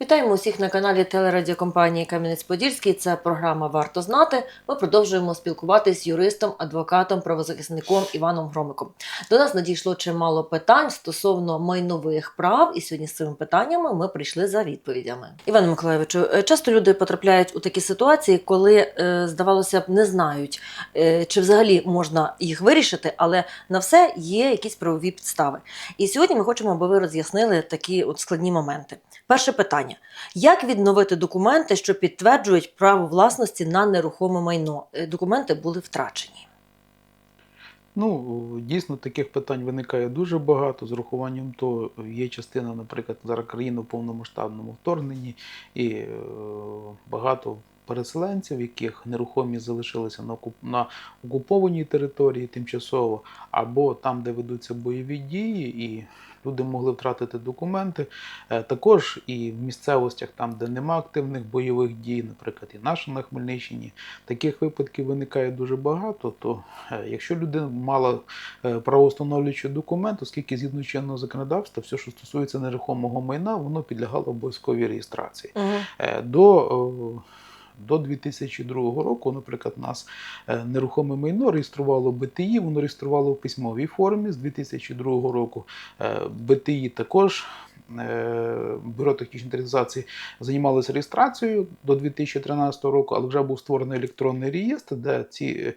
Вітаємо усіх на каналі телерадіокомпанії Кам'янець-Подільський. Це програма Варто знати. Ми продовжуємо спілкуватися з юристом, адвокатом, правозахисником Іваном Громиком. До нас надійшло чимало питань стосовно майнових прав, і сьогодні з цими питаннями ми прийшли за відповідями. Іване Миколаївичу, е, часто люди потрапляють у такі ситуації, коли е, здавалося б не знають, е, чи взагалі можна їх вирішити, але на все є якісь правові підстави. І сьогодні ми хочемо, аби ви роз'яснили такі от складні моменти. Перше питання: як відновити документи, що підтверджують право власності на нерухоме майно? Е, Документи були втрачені. Ну, дійсно, таких питань виникає дуже багато. З урахуванням того, є частина, наприклад, зараз країни в повномасштабному вторгненні, і е, багато переселенців, яких нерухомість залишилися на, на окупованій території тимчасово, або там, де ведуться бойові дії, і люди могли втратити документи. Е, Також і в місцевостях, там, де нема активних бойових дій, наприклад, і наша на Хмельниччині, таких випадків виникає дуже багато. То е, якщо людина мала е, правоустановлюючий документ, оскільки згідно чинного законодавства, все, що стосується нерухомого майна, воно підлягало обов'язковій реєстрації. Е, До до 2002 року, наприклад, нас е, нерухоме майно реєструвало БТІ, воно реєструвало в письмовій формі з 2002 року. Е, БТІ також. е, Бюро технічної інвентаризації займалося реєстрацією до 2013 року, але вже був створений електронний реєстр, де ці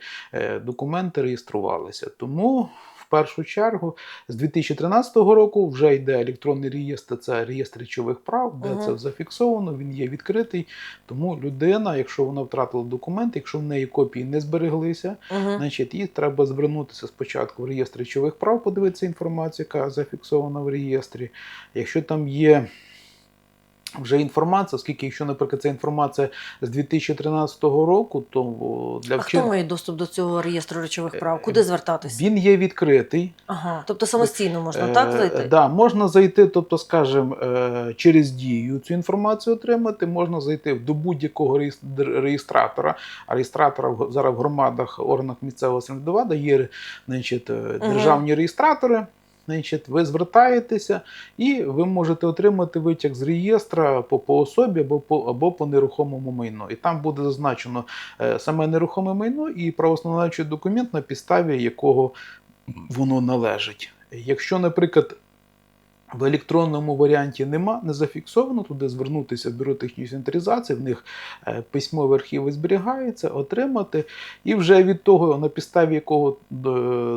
документи реєструвалися. Тому першу чергу з 2013 року вже йде електронний реєстр, це реєстр речових прав, де угу. це зафіксовано, він є відкритий. Тому людина, якщо вона втратила документ, якщо в неї копії не збереглися, Угу. значить їй треба звернутися спочатку в реєстр речових прав, подивитися інформацію, яка зафіксована в реєстрі. Якщо там є. Вже інформація, оскільки якщо, наприклад, ця інформація з 2013 року, то для А хто має доступ до цього реєстру речових Е, прав? Куди звертатись? він є відкритий. Ага, тобто самостійно можна Е, так зайти? Да, можна зайти, тобто, скажімо, е, через дію цю інформацію отримати, можна зайти до будь-якого реєстратора. А реєстратора зараз в громадах, органах місцевого самоврядування є значить, е, державні реєстратори. Значить, ви звертаєтеся і ви можете отримати витяг з реєстра по, по особі або по, або по нерухомому майну. І там буде зазначено е, саме нерухоме майно і правоустановлюючий документ, на підставі якого воно належить. Якщо, наприклад, в електронному варіанті нема, не зафіксовано, туди звернутися в бюро технічної інвентаризації, в них е, письмові архіви зберігаються, отримати, і вже від того, на підставі якого е,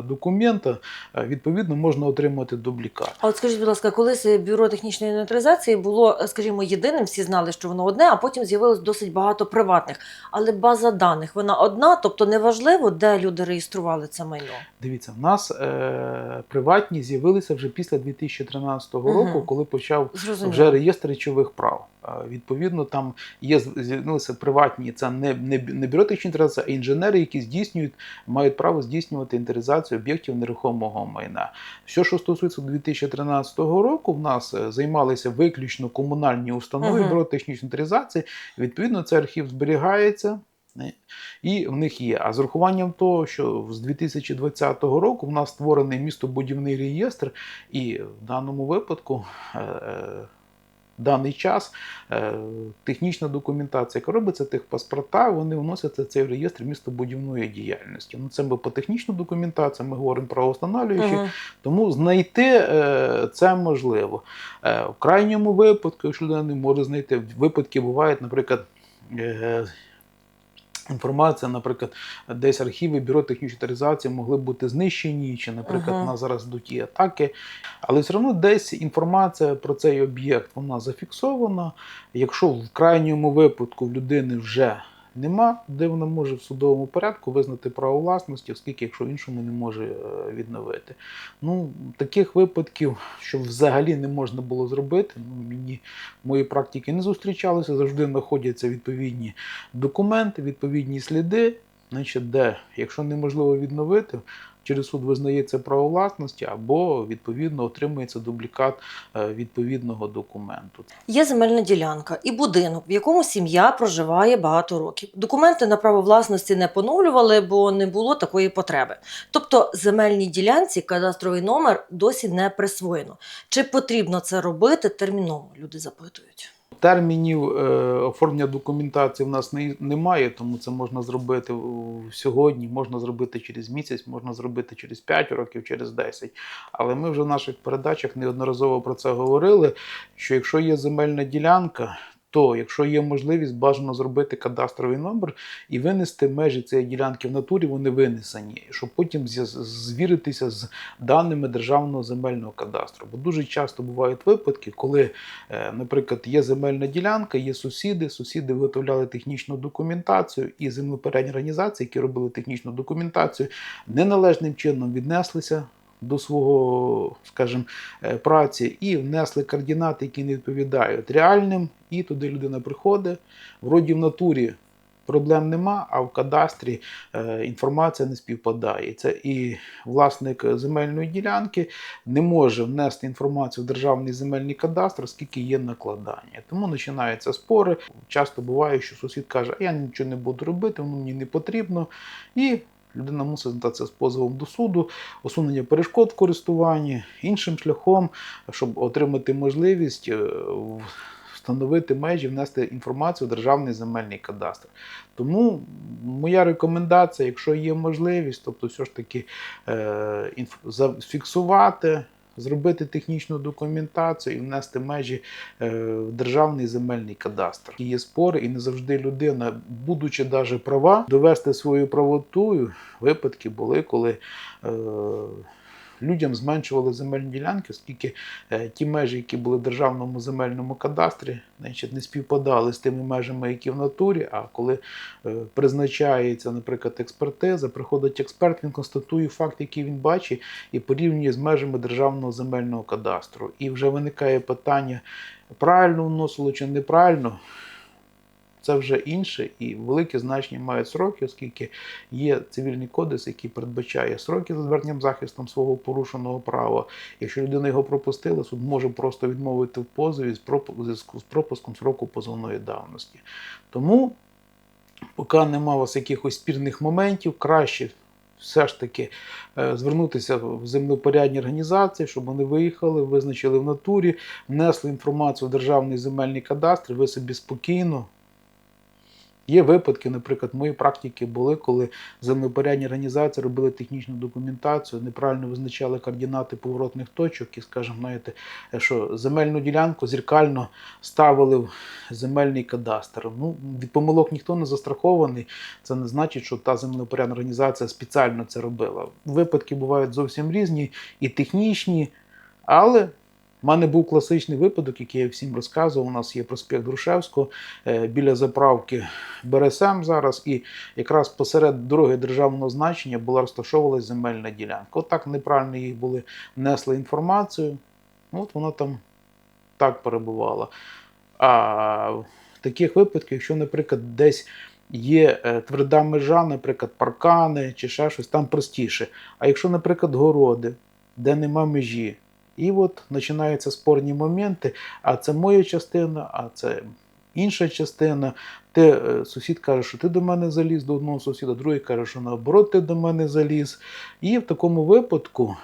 документа, е, відповідно, можна отримати дублікат. А от скажіть, будь ласка, колись бюро технічної інвентаризації було, скажімо, єдиним, всі знали, що воно одне, а потім з'явилось досить багато приватних. Але база даних вона одна, тобто неважливо, де люди реєстрували це майно. Дивіться, в нас е, приватні з'явилися вже після 2013 Мгм. року, коли почав Зрозуміло. вже реєстр речових прав. Відповідно, там є з'явилися приватні, це не, не, не бюро технічної а інженери, які здійснюють, мають право здійснювати інвентаризацію об'єктів нерухомого майна. Все, що стосується 2013 року, в нас е, займалися виключно комунальні установи, Мгм. бюро технічної інвентаризації. Відповідно, цей архів зберігається. І в них є. А з урахуванням того, що з 2020 року в нас створений містобудівний реєстр, і в даному випадку е, е, в даний час е, технічна документація, яка робиться, техпаспорта, вони вносяться в цей реєстр містобудівної діяльності. Ну, це ми по технічну документацію, ми говоримо про установлюючі, Мгм. тому знайти це можливо. В крайньому випадку, якщо людина не може знайти, випадки бувають, наприклад. Інформація, наприклад, десь архіви бюро технічної авторизації могли бути знищені, чи, наприклад, uh -huh. на зараз йдуть і атаки. Але все одно десь інформація про цей об'єкт вона зафіксована. Якщо в крайньому випадку в людини вже нема, де вона може в судовому порядку визнати право власності, оскільки якщо іншому не може е, відновити. Ну, таких випадків, що взагалі не можна було зробити, ну, мені в моїй практиці не зустрічалося, завжди знаходяться відповідні документи, відповідні сліди, значить, де, якщо неможливо відновити, через суд визнається право власності або відповідно отримується дублікат е, відповідного документу. Є земельна ділянка і будинок, в якому сім'я проживає багато років. Документи на право власності не поновлювали, бо не було такої потреби. Тобто земельній ділянці кадастровий номер досі не присвоєно. Чи потрібно це робити терміново? Люди запитують. Термінів е, оформлення документації в нас не, немає, тому це можна зробити сьогодні, можна зробити через місяць, можна зробити через 5 років, через 10. Але ми вже в наших передачах неодноразово про це говорили. Що якщо є земельна ділянка, то якщо є можливість, бажано зробити кадастровий номер і винести межі цієї ділянки в натурі, вони винесені, щоб потім звіритися з даними державного земельного кадастру. Бо дуже часто бувають випадки, коли Е, Наприклад, є земельна ділянка, є сусіди. Сусіди виготовляли технічну документацію, і землепорядні організації, які робили технічну документацію, неналежним чином віднеслися до свого, скажімо, е, праці і внесли координати, які не відповідають реальним. І туди людина приходить. Вроді в натурі проблем нема, а в кадастрі е, інформація не співпадає. Це і власник земельної ділянки не може внести інформацію в державний земельний кадастр, оскільки є накладання. Тому починаються спори. Часто буває, що сусід каже, «А я нічого не буду робити, воно мені не потрібно. І людина мусить звертатися з позовом до суду, усунення перешкод в користуванні, іншим шляхом, щоб отримати можливість. е, Встановити межі, внести інформацію в державний земельний кадастр. Тому моя рекомендація, якщо є можливість, тобто все ж таки е, зафіксувати, зробити технічну документацію і внести межі е, в державний земельний кадастр. І Є спори, і не завжди людина, будучи навіть права, довести свою правоту. Випадки були, коли е, людям зменшували земельні ділянки, оскільки е, ті межі, які були в державному земельному кадастрі, значить, не співпадали з тими межами, які в натурі. А коли е, призначається, наприклад, експертиза, приходить експерт, він констатує факт, який він бачить, і порівнює з межами державного земельного кадастру. І вже виникає питання, правильно вносило чи неправильно. Це вже інше і велике значення мають сроки, оскільки є цивільний кодекс, який передбачає сроки за зверненням захистом свого порушеного права. Якщо людина його пропустила, суд може просто відмовити в позові з пропу- з пропуском сроку позовної давності. Тому, поки нема у вас якихось спірних моментів, краще все ж таки е, звернутися в землепорядні організації, щоб вони виїхали, визначили в натурі, внесли інформацію в державний земельний кадастр, ви собі спокійно. Є випадки, наприклад, мої практики були, коли землепорядні організації робили технічну документацію, неправильно визначали координати поворотних точок і, скажімо, знаєте, що земельну ділянку зеркально ставили в земельний кадастр. Ну, від помилок ніхто не застрахований. Це не значить, що та землепорядна організація спеціально це робила. Випадки бувають зовсім різні і технічні, але в мене був класичний випадок, який я всім розказував. У нас є проспект Грушевського е, біля заправки БРСМ зараз, і якраз посеред дороги державного значення була розташовувалась земельна ділянка. Отак неправильно їх були внесли інформацію. От вона там так перебувала. А в таких випадках, якщо, наприклад, десь є е, тверда межа, наприклад, паркани чи ще щось, там простіше. А якщо, наприклад, городи, де нема межі, і от починаються спорні моменти, а це моя частина, а це інша частина. Ти, е, сусід каже, що ти до мене заліз до одного сусіда, другий каже, що наоборот ти до мене заліз. І в такому випадку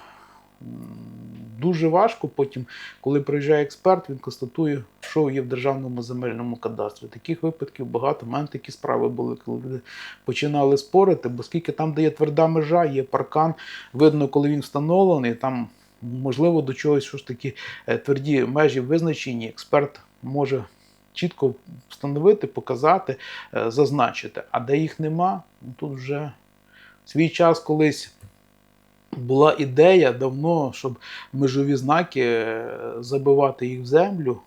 дуже важко потім, коли приїжджає експерт, він констатує, що є в державному земельному кадастрі. Таких випадків багато. У мене такі справи були, коли люди починали спорити, бо скільки там, де є тверда межа, є паркан, видно, коли він встановлений, там можливо до чогось що ж таки е, тверді межі визначені, експерт може чітко встановити, показати, е, зазначити. А де їх нема, тут вже свій час колись. Була ідея давно, щоб межові знаки е, забивати їх в землю.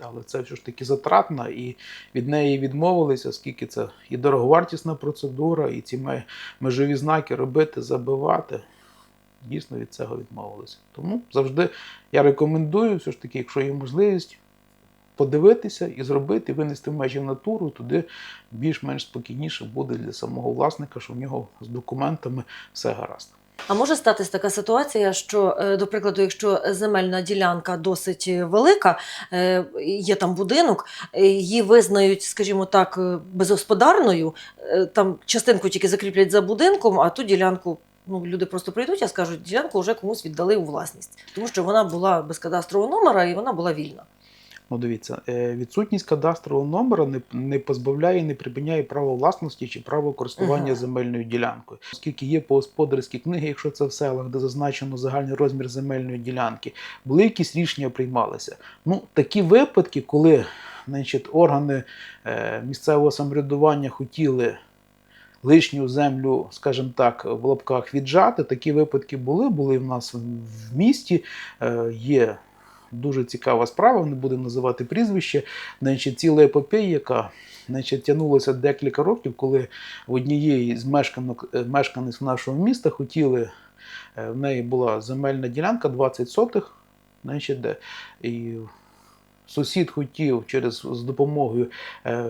Але це все ж таки затратно, і від неї відмовилися, оскільки це і дороговартісна процедура, і ці межові знаки робити, забивати. Дійсно від цього відмовилися. Тому завжди я рекомендую, все ж таки, якщо є можливість, подивитися і зробити, винести межі натуру, туди більш-менш спокійніше буде для самого власника, що в нього з документами все гаразд. А може статись така ситуація, що, е, до прикладу, якщо земельна ділянка досить велика, е, є там будинок, е, її визнають, скажімо так, безгосподарною, там частинку тільки закріплять за будинком, а ту ділянку. Ну, люди просто прийдуть і скажуть, ділянку вже комусь віддали у власність, тому що вона була без кадастрового номера і вона була вільна. Ну, дивіться, е, відсутність кадастрового номера не, не позбавляє, не припиняє право власності чи право користування Ага. земельною ділянкою. Оскільки є господарські книги, якщо це в селах, де зазначено загальний розмір земельної ділянки, були якісь рішення приймалися. Ну, такі випадки, коли значить, органи е, місцевого самоврядування хотіли лишню землю, скажімо так, в лапках віджати. Такі випадки були. Були в нас в місті. Е, Є дуже цікава справа, не будемо називати прізвище. Значить, ціла епопея, яка значить, тягнулася декілька років, коли в однієї з мешканок, е, мешканець нашого міста хотіли, е, в неї була земельна ділянка 20 сотих, значить, де і сусід хотів через з допомогою е,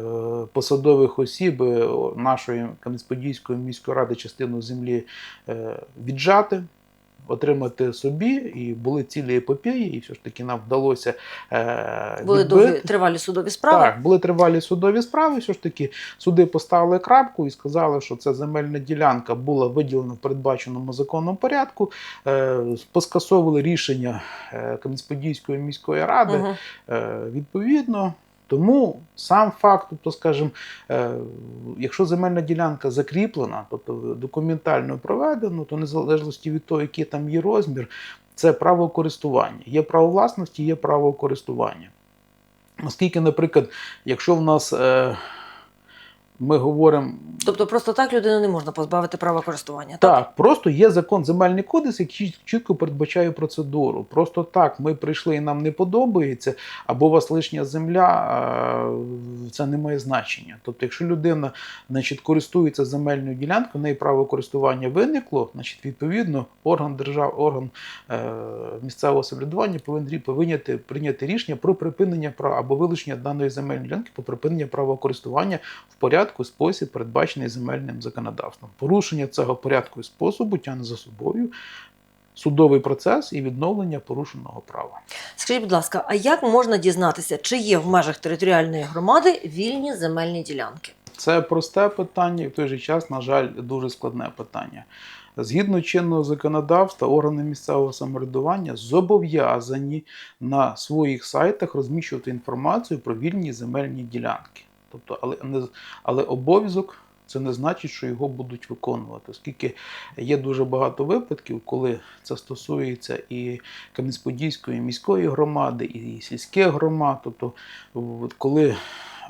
посадових осіб е, нашої Кам'янець-Подільської міської ради частину землі е, віджати. Отримати собі, і були цілі епопеї, і все ж таки нам вдалося е, Були довгі тривалі судові справи. Так, були тривалі судові справи. Все ж таки, суди поставили крапку і сказали, що ця земельна ділянка була виділена в передбаченому законом порядку. Е, поскасовували рішення е, Кам'янець-Подільської міської ради. Мгм. Е, відповідно. Тому сам факт, тобто, скажімо, е, якщо земельна ділянка закріплена, тобто документально проведено, то незалежності від того, який там є розмір, це право користування. Є право власності, є право користування. Оскільки, наприклад, якщо в нас е, ми говоримо Тобто просто так людину не можна позбавити права користування. так, просто є закон земельний кодекс, який чітко передбачає процедуру. Просто так, ми прийшли і нам не подобається, або у вас лишня земля, це не має значення. Тобто, якщо людина значить, користується земельною ділянкою, в неї право користування виникло, значить, відповідно, орган держав, орган е, місцевого самоврядування повинен повинен прийняти рішення про припинення права або вилучення даної земельної ділянки по припинення права користування в порядку, спосіб, передбачений земельним законодавством. Порушення цього порядку і способу тягне за собою судовий процес і відновлення порушеного права. Скажіть, будь ласка, а як можна дізнатися, чи є в межах територіальної громади вільні земельні ділянки? Це просте питання і в той же час, на жаль, дуже складне питання. Згідно чинного законодавства, органи місцевого самоврядування зобов'язані на своїх сайтах розміщувати інформацію про вільні земельні ділянки. Тобто, але, не, але обов'язок це не значить, що його будуть виконувати, оскільки є дуже багато випадків, коли це стосується і Кам'янець-Подільської міської громади, і сільських громад. Тобто, коли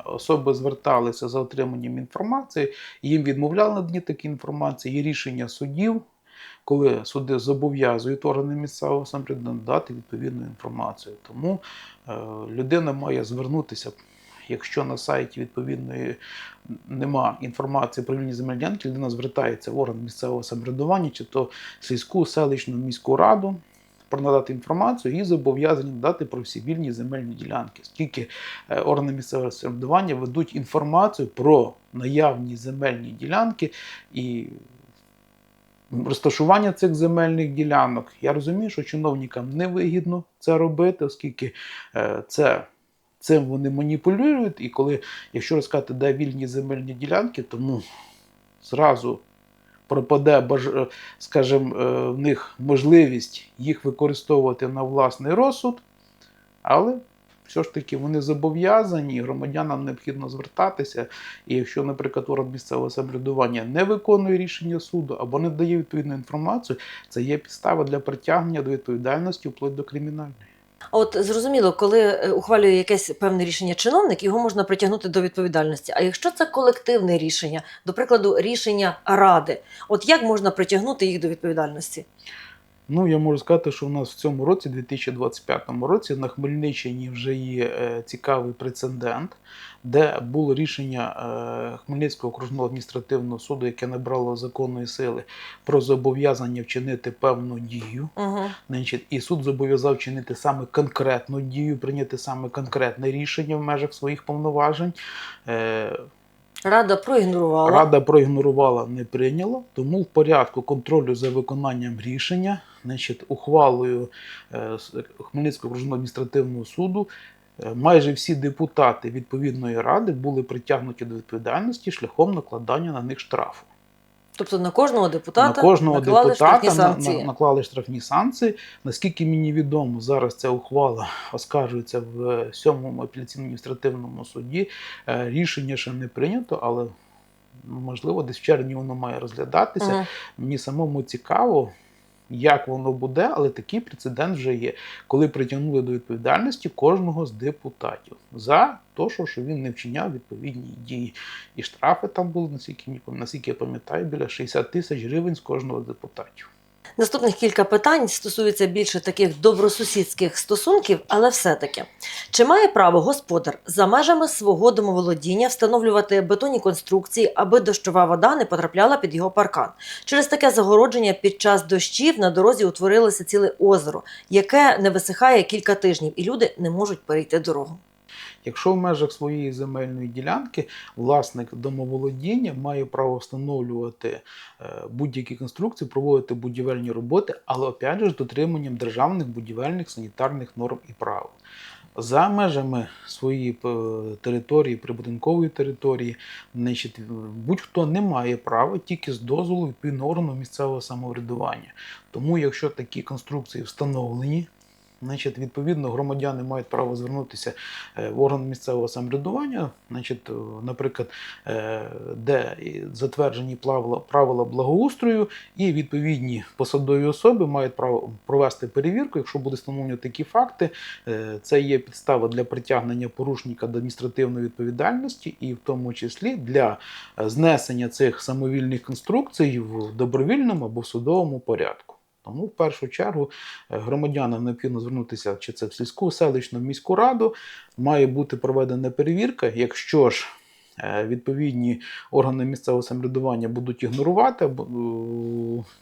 особи зверталися за отриманням інформації, їм відмовляли надані такі інформації, є рішення судів, коли суди зобов'язують органи місцевого самоврядування дати відповідну інформацію. Тому е, людина має звернутися. Якщо на сайті відповідної нема інформації про вільні земельні ділянки, людина звертається в орган місцевого самоврядування, чи то сільську, селищну міську раду, про надати інформацію і зобов'язані дати про всі вільні земельні ділянки. Скільки е, органи місцевого самоврядування ведуть інформацію про наявні земельні ділянки і розташування цих земельних ділянок. Я розумію, що чиновникам невигідно це робити, оскільки е, це. Цим вони маніпулюють, і коли, якщо розказати, де вільні земельні ділянки, тому зразу пропаде, скажімо, е, в них можливість їх використовувати на власний розсуд, але все ж таки вони зобов'язані, громадянам необхідно звертатися. І якщо, наприклад, орган місцевого самоврядування не виконує рішення суду або не дає відповідну інформацію, це є підстава для притягнення до відповідальності вплоть до кримінальної. От зрозуміло, коли е, ухвалює якесь певне рішення чиновник, його можна притягнути до відповідальності. А якщо це колективне рішення, до прикладу, рішення ради, от як можна притягнути їх до відповідальності? Ну, я можу сказати, що у нас в цьому році, 2025 році, на Хмельниччині вже є е, цікавий прецедент, де було рішення е, Хмельницького окружного адміністративного суду, яке набрало законної сили, про зобов'язання вчинити певну дію. Угу. Значить, і суд зобов'язав вчинити саме конкретну дію, прийняти саме конкретне рішення в межах своїх повноважень. Е, Рада проігнорувала. Рада проігнорувала, не прийняла, тому в порядку контролю за виконанням рішення, значить, ухвалою е, Хмельницького окружного адміністративного суду, е, майже всі депутати відповідної ради були притягнуті до відповідальності шляхом накладання на них штрафу. Тобто на кожного депутата на кожного наклали депутата штрафні на, санкції. на, наклали штрафні санкції. Наскільки мені відомо, зараз ця ухвала оскаржується в сьомому апеляційному адміністративному суді. Е, Рішення ще не прийнято, але можливо, десь в червні воно має розглядатися. Мгм. Мені самому цікаво, як воно буде, але такий прецедент вже є, коли притягнули до відповідальності кожного з депутатів за те, що, він не вчиняв відповідні дії. І штрафи там були, наскільки, я пам'ятаю, біля 60 тисяч гривень з кожного депутатів. Наступних кілька питань стосуються більше таких добросусідських стосунків, але все-таки чи має право господар за межами свого домоволодіння встановлювати бетонні конструкції, аби дощова вода не потрапляла під його паркан? Через таке загородження під час дощів на дорозі утворилося ціле озеро, яке не висихає кілька тижнів, і люди не можуть перейти дорогу. Якщо в межах своєї земельної ділянки власник домоволодіння має право встановлювати е, будь-які конструкції, проводити будівельні роботи, але опять же з дотриманням державних будівельних санітарних норм і правил. За межами своєї е, території, прибудинкової території, будь-хто не має права тільки з дозволу відповідного органу місцевого самоврядування. Тому, якщо такі конструкції встановлені, Значить, відповідно, громадяни мають право звернутися е, в орган місцевого самоврядування, значить, е, наприклад, е, де затверджені правила, благоустрою, і відповідні посадові особи мають право провести перевірку. Якщо буде встановлені такі факти, це є підстава для притягнення порушника до адміністративної відповідальності, і в тому числі для знесення цих самовільних конструкцій в добровільному або в судовому порядку. Тому в першу чергу е, громадянам необхідно звернутися чи це в сільську, селищну, міську раду. Має бути проведена перевірка. Якщо ж відповідні органи місцевого самоврядування будуть ігнорувати е,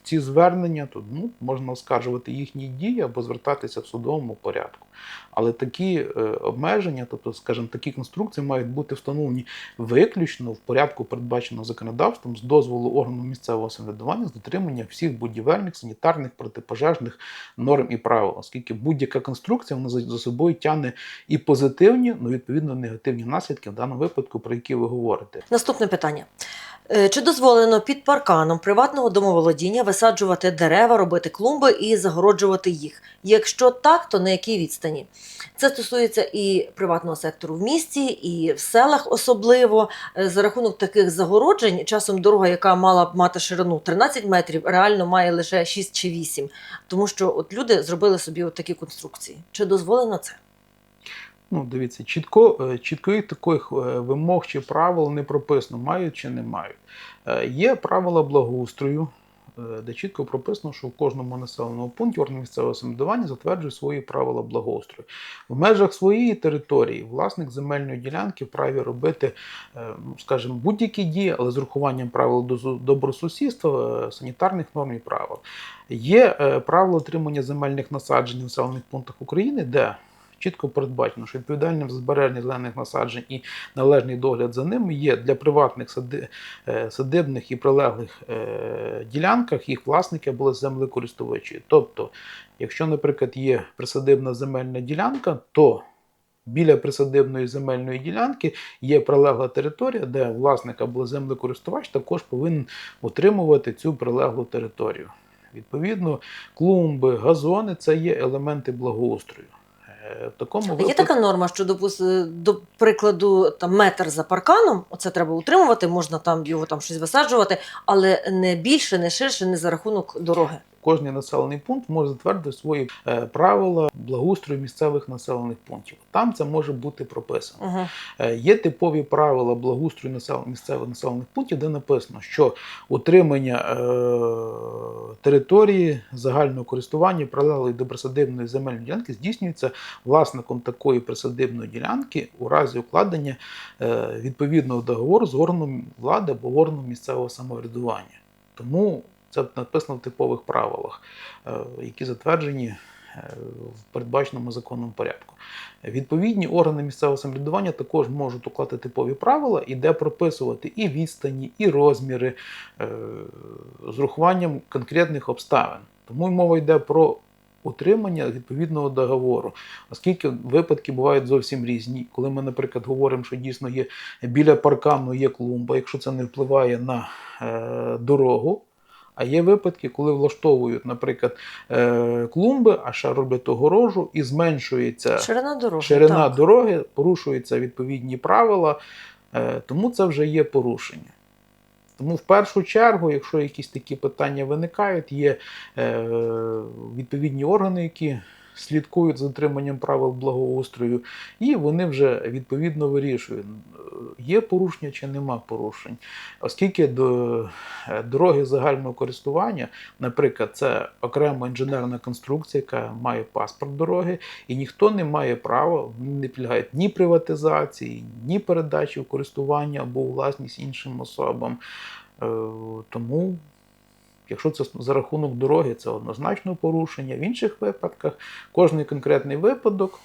ці звернення, то ну, можна оскаржувати їхні дії або звертатися в судовому порядку. Але такі е, обмеження, тобто, скажімо, такі конструкції мають бути встановлені виключно в порядку, передбаченого законодавством, з дозволу органу місцевого самоврядування з дотримання всіх будівельних, санітарних, протипожежних норм і правил, оскільки будь-яка конструкція вона за собою тягне і позитивні, ну відповідно негативні наслідки в даному випадку, про які ви говорите. Наступне питання. Е, Чи дозволено під парканом приватного домоволодіння висаджувати дерева, робити клумби і загороджувати їх? Якщо так, то на якій відстані? Це стосується і приватного сектору в місті, і в селах особливо. Е, За рахунок таких загороджень, часом дорога, яка мала б мати ширину 13 метрів, реально має лише 6 чи 8. Тому що от люди зробили собі от такі конструкції. Чи дозволено це? Ну, дивіться, чітко, е, чітких таких е, вимог чи правил не прописано, мають чи не мають. Е, Є правила благоустрою, де чітко прописано, що в кожному населеному пункті орган місцевого самоврядування затверджує свої правила благоустрою. В межах своєї території власник земельної ділянки вправі робити, ну, скажімо, будь-які дії, але з урахуванням правил добросусідства, санітарних норм і правил. Є правила отримання земельних насаджень в населених пунктах України, де чітко передбачено, що відповідальним за збереження зелених насаджень і належний догляд за ними є для приватних е, садибних і прилеглих е, ділянках їх власники були землекористувачі. Тобто, якщо, наприклад, є присадибна земельна ділянка, то біля присадибної земельної ділянки є прилегла територія, де власник або землекористувач також повинен утримувати цю прилеглу територію. Відповідно, клумби, газони це є елементи благоустрою. Е, В такому Є така норма, що допус до прикладу, там метр за парканом, оце треба утримувати, можна там його там щось висаджувати, але не більше, не ширше, не за рахунок дороги. Кожний населений пункт може затвердити свої е, правила благоустрою місцевих населених пунктів. Там це може бути прописано. Угу. Е, Є типові правила благоустрою місцевих населених пунктів, де написано, що утримання е, території загального користування прилеглої до присадибної земельної ділянки здійснюється власником такої присадибної ділянки у разі укладення е, відповідного договору з органом влади або органом місцевого самоврядування. Тому це написано в типових правилах, е, які затверджені е, в передбаченому законному порядку. Відповідні органи місцевого самоврядування також можуть уклати типові правила і де прописувати і відстані, і розміри е, з урахуванням конкретних обставин. Тому мова йде про утримання відповідного договору, оскільки випадки бувають зовсім різні. Коли ми, наприклад, говоримо, що дійсно є біля паркану є клумба, якщо це не впливає на е, дорогу. А є випадки, коли влаштовують, наприклад, е, клумби, а ще роблять огорожу і зменшується Ширина дороги. ширина так. дороги, порушуються відповідні правила, е, тому це вже є порушення. Тому в першу чергу, якщо якісь такі питання виникають, є е, відповідні органи, які слідкують за дотриманням правил благоустрою, і вони вже відповідно вирішують, є порушення чи нема порушень. Оскільки до е, дороги загального користування, наприклад, це окрема інженерна конструкція, яка має паспорт дороги, і ніхто не має права, не підлягають ні приватизації, ні передачі в користування або власність іншим особам. Е, Тому, якщо це за рахунок дороги, це однозначно порушення. В інших випадках кожний конкретний випадок.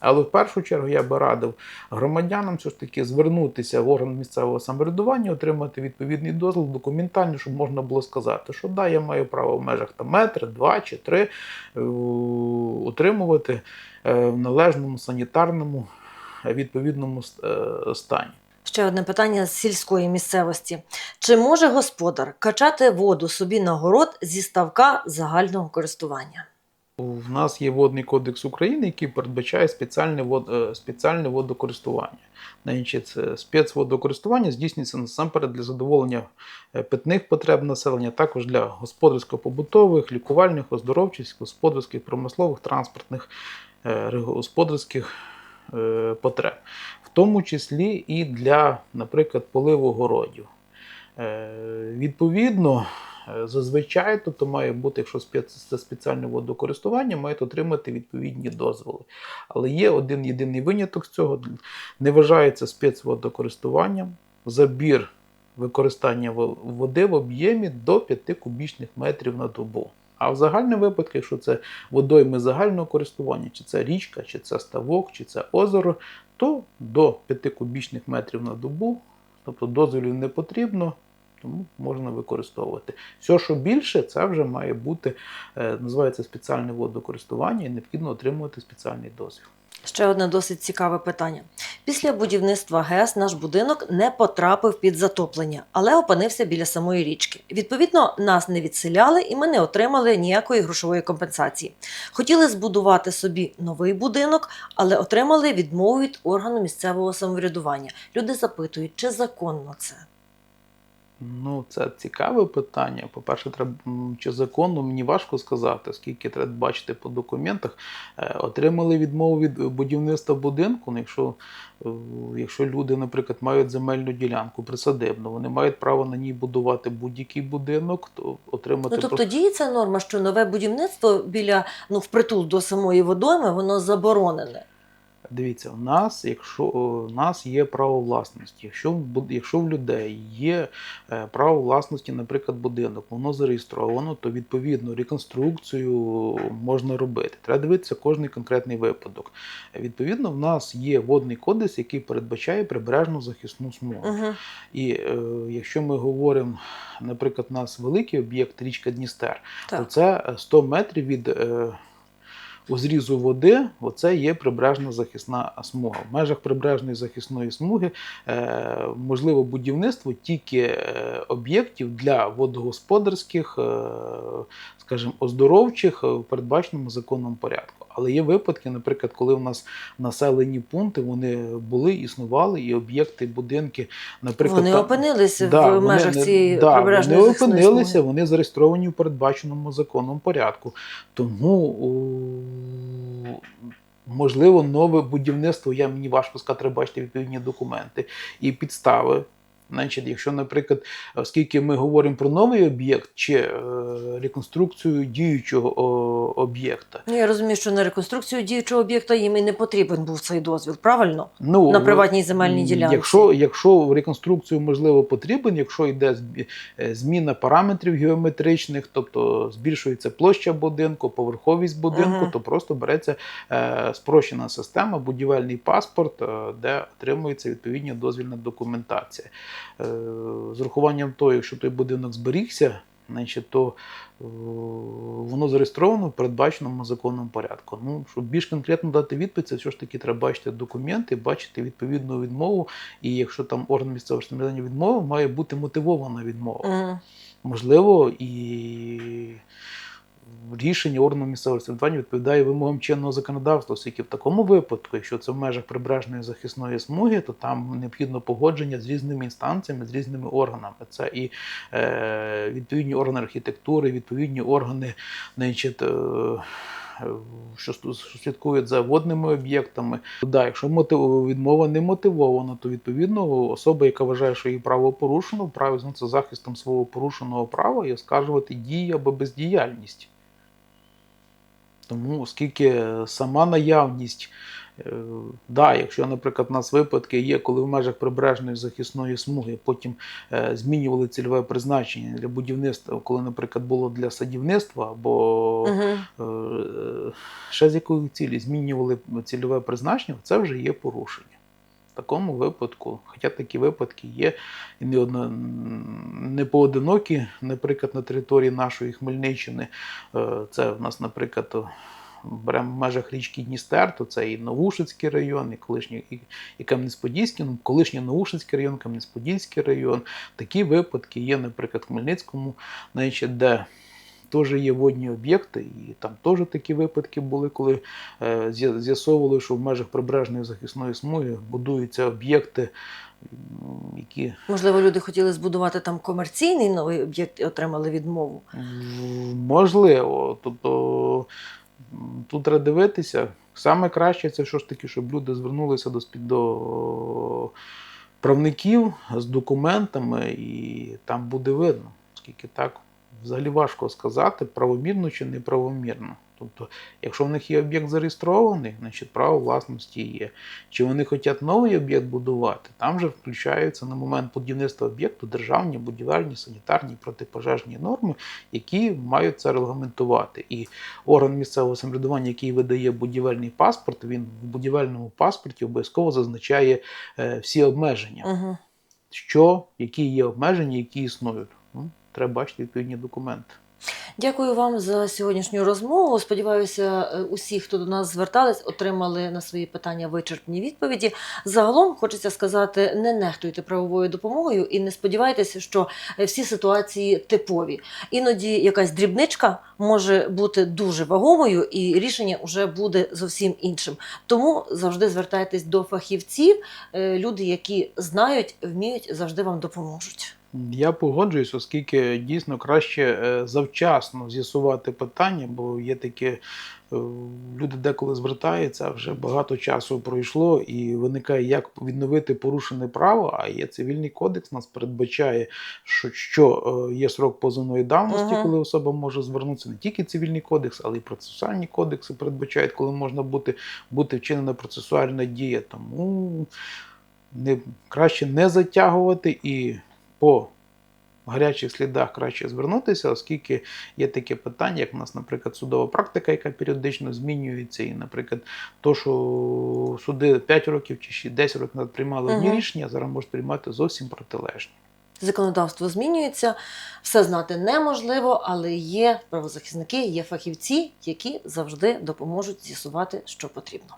Але в першу чергу я би радив громадянам все ж таки звернутися в орган місцевого самоврядування, отримати відповідний дозвіл документально, щоб можна було сказати, що да, я маю право в межах там, метра, два чи три е, утримувати е, в належному санітарному е, відповідному е, стані. Ще одне питання з сільської місцевості. Чи може господар качати воду собі на город зі ставка загального користування? У нас є водний кодекс України, який передбачає спеціальне, вод, е, спеціальне водокористування. Значить, спецводокористування здійснюється насамперед для задоволення е, питних потреб населення, також для господарсько-побутових, лікувальних, оздоровчих, господарських, промислових, транспортних, е, господарських потреб, тому числі і для, наприклад, поливу городів. Е, Відповідно, е, зазвичай, тобто має бути, якщо це спеціальне водокористування, мають отримати відповідні дозволи. Але є один єдиний виняток з цього: не вважається спецводокористуванням забір використання води в об'ємі до 5 кубічних метрів на добу. А в загальному випадку, якщо це водойми загального користування, чи це річка, чи це ставок, чи це озеро, то до 5 кубічних метрів на добу, тобто дозволів не потрібно, тому можна використовувати. Все, що більше, це вже має бути, е, називається спеціальне водокористування і необхідно отримувати спеціальний дозвіл. Ще одне досить цікаве питання. Після будівництва ГЕС наш будинок не потрапив під затоплення, але опинився біля самої річки. Відповідно, нас не відселяли і ми не отримали ніякої грошової компенсації. Хотіли збудувати собі новий будинок, але отримали відмову від органу місцевого самоврядування. Люди запитують, чи законно це. Ну, це цікаве питання. По-перше, треба чи законно, мені важко сказати, скільки треба бачити по документах. Е, Отримали відмову від будівництва будинку. Ну, якщо, е, якщо люди, наприклад, мають земельну ділянку присадибну, вони мають право на ній будувати будь-який будинок, то отримати Ну тобто просто- діє ця норма, що нове будівництво біля ну впритул до самої водойми, воно заборонене. Дивіться, у нас, якщо у нас є право власності, якщо якщо в людей є е, право власності, наприклад, будинок, воно зареєстровано, то відповідно реконструкцію можна робити. Треба дивитися кожний конкретний випадок. Відповідно, в нас є водний кодекс, який передбачає прибережну захисну смугу. Угу. І е, якщо ми говоримо, наприклад, у нас великий об'єкт річка Дністер, то це е, 100 метрів від е, у зрізу води, оце є прибережна захисна смуга. В межах прибережної захисної смуги е, можливо будівництво тільки е, об'єктів для водогосподарських, е, скажімо, оздоровчих в передбаченому законом порядку. Але є випадки, наприклад, коли у нас населені пункти вони були, існували, і об'єкти, будинки, наприклад, Вони там- опинилися Да, в вони межах цієї да, прибережної вони опинилися, вони зареєстровані в передбаченому законом порядку. Тому у, можливо, нове будівництво, я мені важко сказати, треба бачити відповідні документи і підстави. Значить, якщо, наприклад, оскільки ми говоримо про новий об'єкт чи е, реконструкцію діючого о, об'єкта, Ну, я розумію, що на реконструкцію діючого об'єкта їм і не потрібен був цей дозвіл, правильно? Ну, На приватній земельній ділянці. Якщо, якщо реконструкцію можливо потрібен, якщо йде е, зміна параметрів геометричних, тобто збільшується площа будинку, поверховість будинку, Мгм. то просто береться е, спрощена система, будівельний паспорт, е, де отримується відповідна дозвільна документація. Е, з урахуванням того, якщо той будинок зберігся. значить, то е, воно зареєстровано в передбаченому законному порядку. Ну, щоб більш конкретно дати відповідь, це все ж таки треба бачити документи, бачити відповідну відмову. І якщо там орган місцевого самоврядування відмовив, має бути мотивована відмова. Мгм. Можливо, і рішення органу місцевого самоврядування відповідає вимогам чинного законодавства, оскільки в такому випадку, якщо це в межах прибережної захисної смуги, то там необхідно погодження з різними інстанціями, з різними органами. Це і е, відповідні органи архітектури, відповідні органи, значить, е, що слідкують за водними об'єктами. Да, якщо відмова не мотивована, то відповідно особа, яка вважає, що її право порушено, вправі займатися захистом свого порушеного права і оскаржувати дії або бездіяльність. Тому, оскільки сама наявність, е, да, якщо, наприклад, у нас випадки є, коли в межах прибережної захисної смуги потім е, змінювали цільове призначення для будівництва, коли, наприклад, було для садівництва або е, ще з якої цілі змінювали цільове призначення, це вже є порушення. В такому випадку, хоча такі випадки є і не, одно, не поодинокі, наприклад, на території нашої Хмельниччини, е, це в нас, наприклад, беремо в межах річки Дністер, то це і Новушицький район, і колишній і, Кам'янець-Подільський, ну, колишній Новушицький район, Кам'янець-Подільський район. Такі випадки є, наприклад, в Хмельницькому, значить, де теж є водні об'єкти, і там теж такі випадки були, коли е, з'ясовували, що в межах прибережної захисної смуги будуються об'єкти, які Можливо, люди хотіли збудувати там комерційний новий об'єкт і отримали відмову. можливо. Тобто тут треба дивитися. Саме краще це що ж таки, щоб люди звернулися до, до правників з документами, і там буде видно, скільки так взагалі важко сказати, правомірно чи неправомірно. Тобто, якщо в них є об'єкт зареєстрований, значить право власності є. Чи вони хочуть новий об'єкт будувати, там же включаються на момент будівництва об'єкту державні будівельні, санітарні, протипожежні норми, які мають це регламентувати. І орган місцевого самоврядування, який видає будівельний паспорт, він в будівельному паспорті обов'язково зазначає е, всі обмеження Угу. що, які є обмеження, які існують. Треба бачити відповідні документи. Дякую вам за сьогоднішню розмову. Сподіваюся, е, усі, хто до нас звертались, отримали на свої питання вичерпні відповіді. Загалом хочеться сказати: не нехтуйте правовою допомогою і не сподівайтеся, що е, всі ситуації типові. Іноді якась дрібничка може бути дуже вагомою, і рішення вже буде зовсім іншим. Тому завжди звертайтесь до фахівців. Е, Люди, які знають, вміють, завжди вам допоможуть. Я погоджуюсь, оскільки дійсно краще е, завчасно з'ясувати питання, бо є такі е, люди деколи звертаються, вже багато часу пройшло, і виникає, як відновити порушене право. А є цивільний кодекс, нас передбачає, що, що е, є срок позовної давності, Ага. коли особа може звернутися не тільки цивільний кодекс, але й процесуальні кодекси передбачають, коли можна бути, бути вчинена процесуальна дія. Тому не, краще не затягувати і по гарячих слідах краще звернутися, оскільки є таке питання, як у нас, наприклад, судова практика, яка періодично змінюється, і, наприклад, то, що суди 5 років чи ще 10 років назад приймали одні Мгм. рішення, зараз можуть приймати зовсім протилежні. Законодавство змінюється, все знати неможливо, але є правозахисники, є фахівці, які завжди допоможуть з'ясувати, що потрібно.